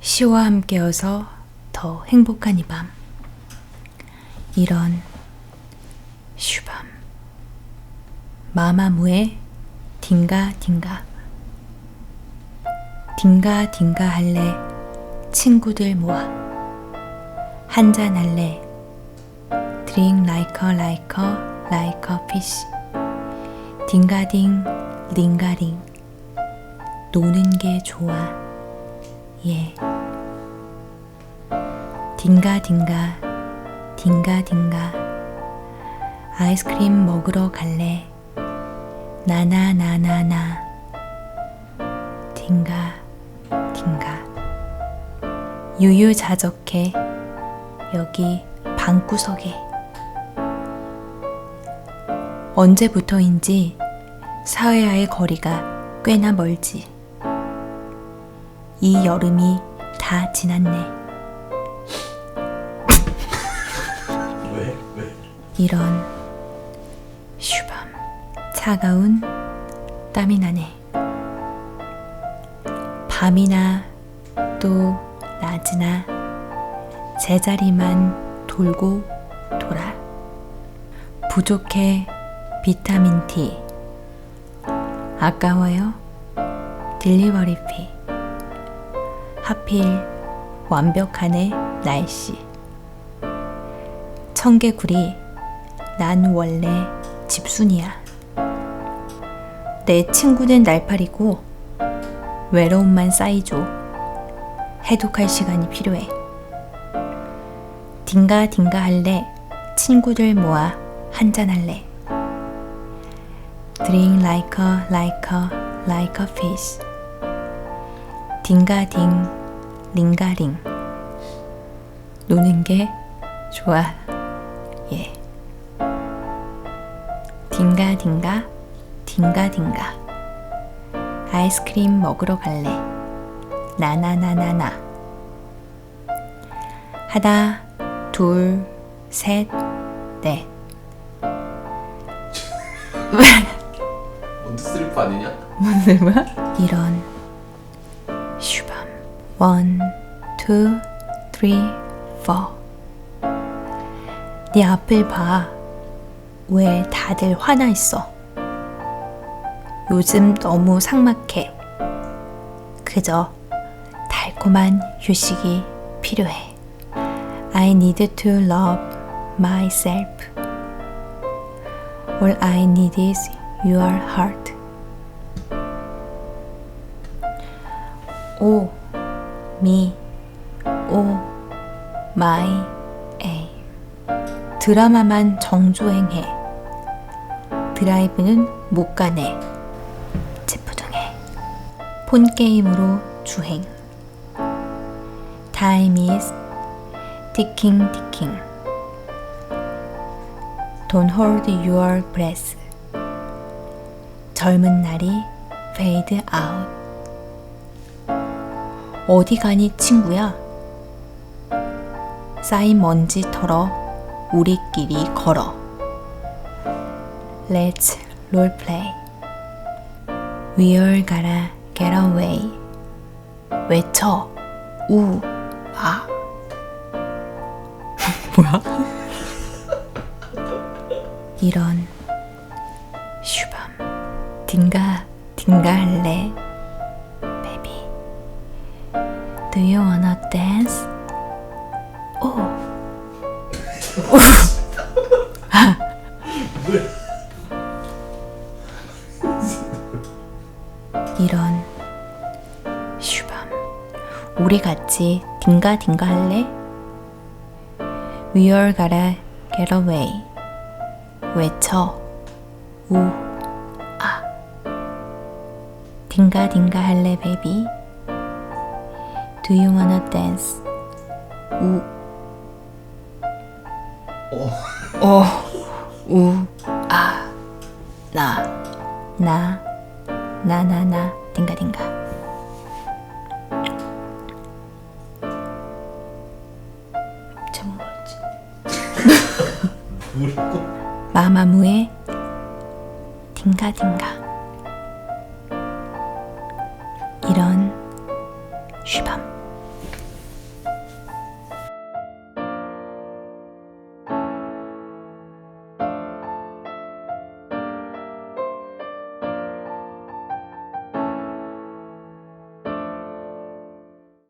시와 함께여서 더 행복한 이 밤. 이런 슈밤. 마마무의 딩가 딩가. 딩가 딩가 할래. 친구들 모아. 한잔 할래. 드링 라이커 라이커 라이커 피쉬. 딩가딩 링가링. 노는 게 좋아. 예. 딩가 딩가 딩가 딩가. 아이스크림 먹으러 갈래? 나나 나나 나. 딩가 딩가. 유유자적해. 여기 방구석에. 언제부터인지 사회와의 거리가 꽤나 멀지 이 여름이 다 지났네. 왜? 왜? 이런 슈밤 차가운 땀이 나네. 밤이나 또 낮이나 제자리만 돌고 돌아. 부족해 비타민 T. 아까워요 딜리버리 피. 하필 완벽하네 날씨. 청개구리, 난 원래 집순이야. 내 친구는 날파리고 외로움만 쌓이죠. 해독할 시간이 필요해. 딩가 딩가 할래. 친구들 모아 한잔 할래. Drink like a like a like a fish. 딩가딩 링가링. 노는 게 좋아. 예. 딩가딩가 딩가딩가. 아이스크림 먹으러 갈래. 나나나나나. 하나 둘 셋넷. 원투쓰리프 아니냐? 이런. 슈밤 원, 투, 쓰리, 포. 네 앞을 봐. 왜 다들 화나 있어? 요즘 너무 삭막해. 그저 달콤한 휴식이 필요해. I need to love myself. All I need is your heart. 오, 미, 오, 마이, 에이. 드라마만 정주행해. 드라이브는 못 가네. 체포동해. 폰 게임으로 주행. Time is ticking, ticking. Don't hold your breath. 젊은 날이 fade out. 어디 가니 친구야? 쌓인 먼지 털어 우리끼리 걸어. Let's roleplay. We're gonna get away. 외쳐. 우, 아. 뭐야? 이런 슈밤. 딩가, 딩가 할래. Do you wanna dance? 오. 이런 슈밤. 우리 같이 딩가 딩가 할래? We are gonna get away. 외쳐. 우. 아. 딩가 딩가 할래, 베이비? Do you wanna dance? 우. 어. 우. 아. 나. 나. 나, 나, 나. 딩가, 딩가. 제목 뭐였지? 마마무의 딩가, 딩가. 이런